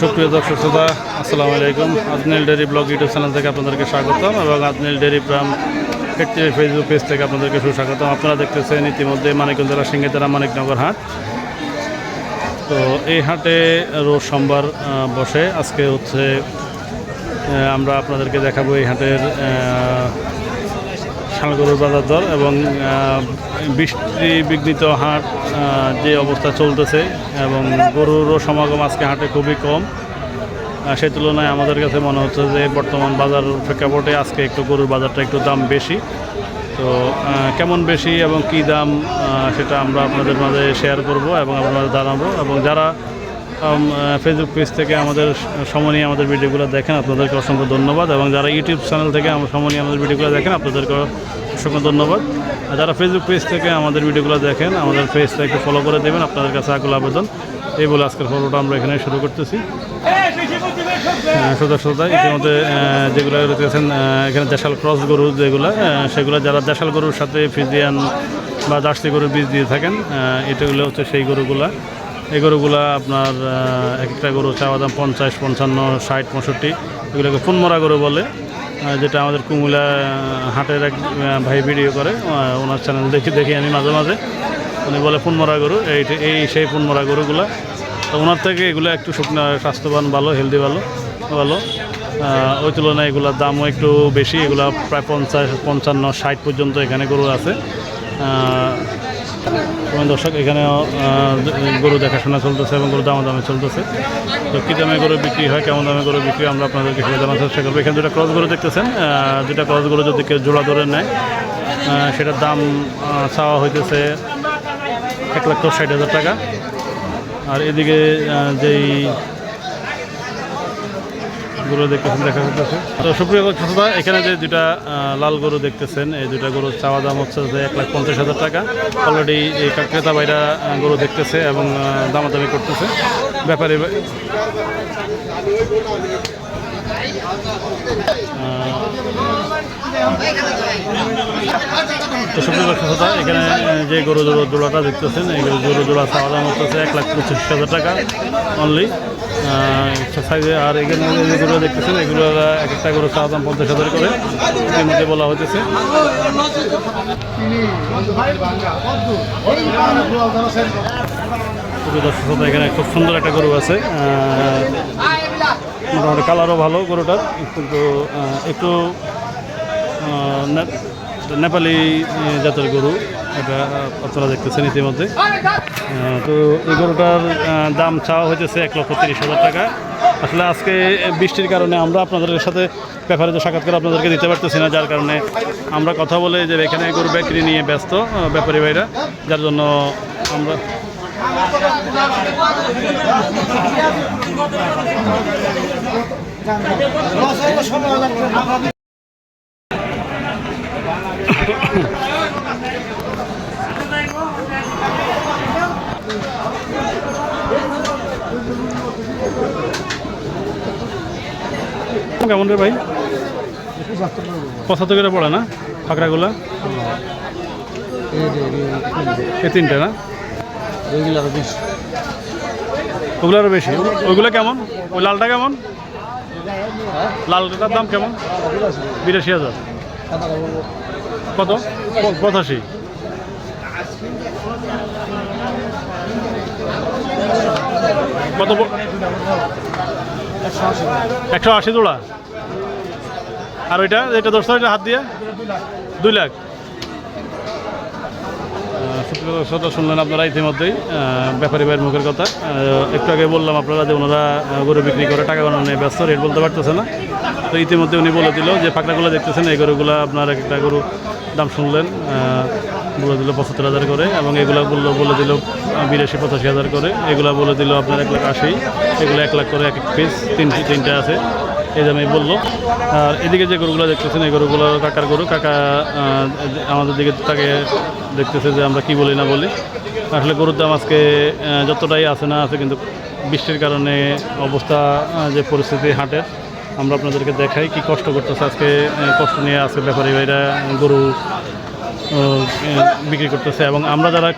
সুপ্রিয় দর্শক শ্রোতা, আসসালামু আলাইকুম। আজনেল ডেরি ব্লগ ইউটিউব চ্যানেল থেকে আপনাদেরকে স্বাগতম এবং আজনেল ডেরি একটি ফেসবুক পেজ থেকে আপনাদেরকে সুস্বাগতম। আপনারা দেখতেছেন ইতিমধ্যে মানিকগঞ্জ জেলা সিঙ্গিতারা মানিকনগর হাট। তো এই হাটে রোজ সোমবার বসে। আজকে হচ্ছে আমরা আপনাদেরকে দেখাবো এই হাটের ষাঁড়গরুর বাজার দর এবং বৃষ্টি বিঘ্নিত হাট যে অবস্থা চলতেছে এবং গরুরও সমাগম আজকে হাটে খুবই কম। সে তুলনায় আমাদের কাছে মনে হচ্ছে যে বর্তমান বাজার প্রেক্ষাপটে আজকে একটু গরুর বাজারটা একটু দাম বেশি। তো কেমন বেশি এবং কি দাম সেটা আমরা আপনাদের মাঝে শেয়ার করব এবং আপনাদের জানাব এবং যারা ফেসবুক পেজ থেকে আমাদের সময় আমাদের ভিডিওগুলো দেখেন। আপনাদেরকে অসংখ্য ধন্যবাদ। এবং যারা ইউটিউব চ্যানেল থেকে আমার সময় আমাদের ভিডিওগুলো দেখেন আপনাদেরকে অসংখ্য ধন্যবাদ। আর যারা ফেসবুক পেজ থেকে আমাদের ভিডিওগুলো দেখেন, আমাদের পেজটা একটু ফলো করে দেবেন, আপনাদের কাছে আকুল আবেদন। এই বলে আজকের ফলোটা আমরা এখানে শুরু করতেছি। শ্রোতা শ্রোতা, ইতিমধ্যে যেগুলো রয়েছেন এখানে দেশাল ক্রস গরু যেগুলো সেগুলো যারা দেশাল গরুর সাথে ফিজিয়ান বা জার্সি গরুর বীজ দিয়ে থাকেন এটাগুলো হচ্ছে সেই গরুগুলা। এই গরুগুলা আপনার এক একটা গরু চাওয়া দাম পঞ্চাশ, পঞ্চান্ন, ষাট, পঁয়ষট্টি। এগুলোকে ফুনমরা গরু বলে যেটা আমাদের কুমিল্লা হাটের এক ভাই ভিডিও করে ওনার চ্যানেল দেখি দেখি আমি মাঝে মাঝে। উনি বলে ফুনমরা গরু, এই এই সেই ফুনমরা গরুগুলা। তো ওনার থেকে এগুলো একটু শুকনো, স্বাস্থ্যবান, ভালো হেলদি ভালো ভালো। ওই তুলনায় এগুলোর দামও একটু বেশি, এগুলো প্রায় পঞ্চাশ, পঞ্চান্ন, ষাট পর্যন্ত এখানে গরু আছে। এবং দর্শক, এখানেও গরু দেখাশোনা চলতেছে এবং গরু দামে দামে চলতেছে। তো কী দামে গরু বিক্রি হয়, কেমন দামে গরু বিক্রি আমরা আপনাদেরকে সেটা জানার চেষ্টা করব। এখানে দুটা ক্রস গরু দেখতেছেন দুটা ক্রস গরু যদি কেউ জোড়া ধরে নেয় সেটার দাম চাওয়া হইতেছে এক লক্ষ ষাট হাজার টাকা। আর এদিকে যেই গরু দেখতেছেন, দেখা যাচ্ছে। তো সুপ্রিয় শ্রোতা এখানে যে দুটা লাল গরু দেখতেছেন, এই দুটা গরুর চাওয়া দাম হচ্ছে যে এক লাখ পঞ্চাশ হাজার টাকা। অলরেডি এই ক্রেতা ভাইরা গরু দেখতেছে এবং দামাদামি করতেছে। ব্যাপারী তো সুপ্রিয় এখানে যে গরু জোড়ো জোড়াটা দেখতেছেন, এই গরু জোড়া চাওয়া দাম হচ্ছে এক লাখ পঁচিশ হাজার টাকা অনলি সাইজে আর এখানে যে গরু দেখতেছেন এগুলো এক একটা গরু চাওয়া দাম পঞ্চাশ হাজার করে এর মধ্যে বলা হতেছে সুপ্রিয় দর্শক এখানে খুব সুন্দর একটা গরু আছে। মোটামুটি কালারও ভালো গরুটার, কিন্তু একটু নেপালি জাতের গরু, এটা আপনারা দেখতেছেন ইতিমধ্যে। তো এই গরুটার দাম চাওয়া হয়েছে এক লক্ষ তিরিশ হাজার টাকা। আসলে আজকে বৃষ্টির কারণে আমরা আপনাদের সাথে ব্যাপারে তো সাক্ষাৎ করে আপনাদেরকে দিতে পারতেছি না, যার কারণে আমরা কথা বলে যে এখানে গরু বিক্রি নিয়ে ব্যস্ত ব্যাপারী ভাইরা, যার জন্য আমরা কেমন রে ভাই? পঁচাত্তর করে পড়ে না? ফাঁকড়াগুলা এ তিনটে না? ওগুলো আরও বেশি। ওইগুলো কেমন? ওই লালটা কেমন? লালটার দাম কেমন? বিরাশি হাজার। কত? পঁচাশি। কত একশো আশি জোড়া। আর ওইটা, এটা দশ হাত দিয়ে? দুই লাখ। শ্রোতা শুনলেন আপনারা ইতিমধ্যেই ব্যাপারী ভাইয়ের মুখের কথা। একটু আগে বললাম আপনারা যে ওনারা গরু বিক্রি করে টাকা বানানো নিয়ে ব্যস্ত রেট বলতে পারতেছে না। তো ইতিমধ্যে উনি বলে দিল যে ফাঁকড়াগুলো দেখতেছেন, এই গরুগুলো আপনার একটা গরু দাম শুনলেন বলে দিল পঁচাত্তর হাজার করে এবং এগুলো বলল, বলে দিল বিরাশি, পঁচাশি হাজার করে। এগুলো বলে দিল আপনার এক লাখ আশি, এগুলো এক লাখ করে এক এক পিস তিনটি, তিনটে আছে। এই দামে বলল। আর এদিকে যে গরুগুলো দেখতেছেন, এই গরুগুলো কাকার গরু। কাকা আমাদের দিকে তাকে দেখতেছে যে আমরা কি বলি না বলি। আসলে গরুর দাম আজকে যতটাই আছে না আছে, কিন্তু বৃষ্টির কারণে অবস্থা যে পরিস্থিতি হাটের, আমরা আপনাদেরকে দেখাই কি কষ্ট করতেছে। আজকে কষ্ট নিয়ে আজকে ব্যাপারী ভাইরা গরু বিক্রি করতেছে এবং আমরা যারা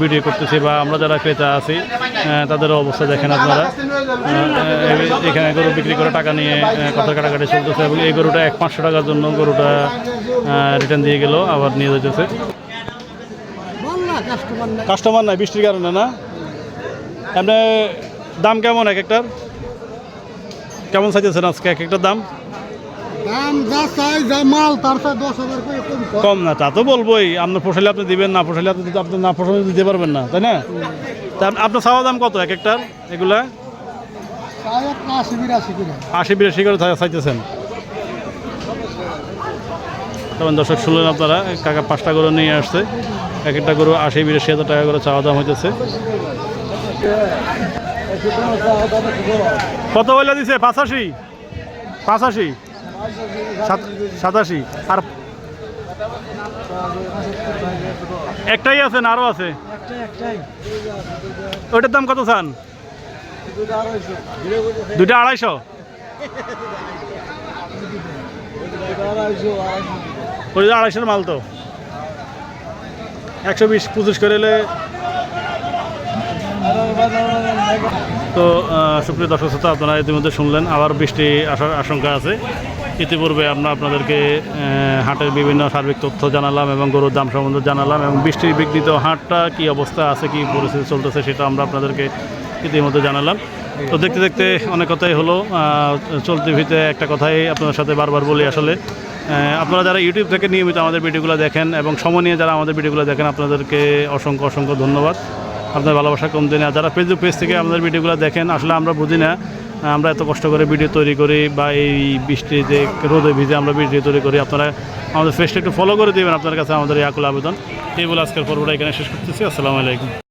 বিক্রি করতেছি বা আমরা যারা ক্রেতা আছি তাদের অবস্থা দেখেন আপনারা। এখানে গরু বিক্রি করে টাকা নিয়ে কথা কাটাকাটি চলতেছে এবং এই গরুটা এক পাঁচশো টাকার জন্য গরুটা রিটার্ন দিয়ে গেল, আবার নিয়ে যেতেছে কাস্টমার নাই, বৃষ্টির কারণে না? এমনি দাম কেমন এক একটার? কেমন চাইতেছেন আজকে এক একটার দাম? দাম যা চাই যা মাল তার চাই দশ হাজার করে কম না তা তো বলবোই। আপনার পোষালে আপনি দিবেন না পোষালে আপনি আপনি না পোষালে দিতে পারবেন না তাই না? তা আপনার চাওয়া দাম কত এক একটার এগুলা? আশি বিরাশি করে। আশি বিরাশি করে চাইতেছেন। তখন দর্শক শুনলেন আপনারা কাকা পাঁচটা গরু নিয়ে আসছে। এক একটা গরু আশি বিরাশি হাজার টাকা করে চাওয়া দাম হইতেছে। কত বলে দিছে? পাঁচাশি পাঁচাশি সাতাশি। আর একটাই আছে না আরও আছে? ওইটার দাম কত চান? দুইটা আড়াইশো। ওই যে আড়াইশোর মাল তো। একশো বিশ পঁচিশ করে এলে তো সুপ্রিয় দর্শক শ্রোতা, আপনারা ইতিমধ্যে শুনলেন। আবার বৃষ্টি আসার আশঙ্কা আছে। ইতিপূর্বে আমরা আপনাদেরকে হাটের বিভিন্ন সার্বিক তথ্য জানালাম এবং গরুর দাম সম্বন্ধে জানালাম এবং বৃষ্টির বিঘ্নিত হাটটা কি অবস্থা আছে, কি পরিস্থিতি চলতেছে সেটা আমরা আপনাদেরকে ইতিমধ্যে জানালাম। তো দেখতে দেখতে অনেক কথাই হলো চলতি ভিতে একটা কথাই আপনাদের সাথে বারবার বলি আসলে। আপনারা যারা ইউটিউব থেকে নিয়মিত আমাদের ভিডিওগুলো দেখেন এবং সময় নিয়ে যারা আমাদের ভিডিওগুলো দেখেন, আপনাদেরকে অসংখ্য অসংখ্য ধন্যবাদ। আপনার ভালোবাসা কম দিনে, আর যারা ফেসবুক পেজ থেকে আমাদের ভিডিওগুলো দেখেন, আসলে আমরা বুঝি না আমরা এত কষ্ট করে ভিডিও তৈরি করি বা এই বৃষ্টিতে রোদে ভিজে আমরা ভিডিও তৈরি করি, আপনারা আমাদের ফেসটা একটু ফলো করে দেবেন, আপনার কাছে আমাদের এই আকুল আবেদন। এই বলে আজকের পর্বটা এখানে শেষ করতেছি, আসসালামু আলাইকুম।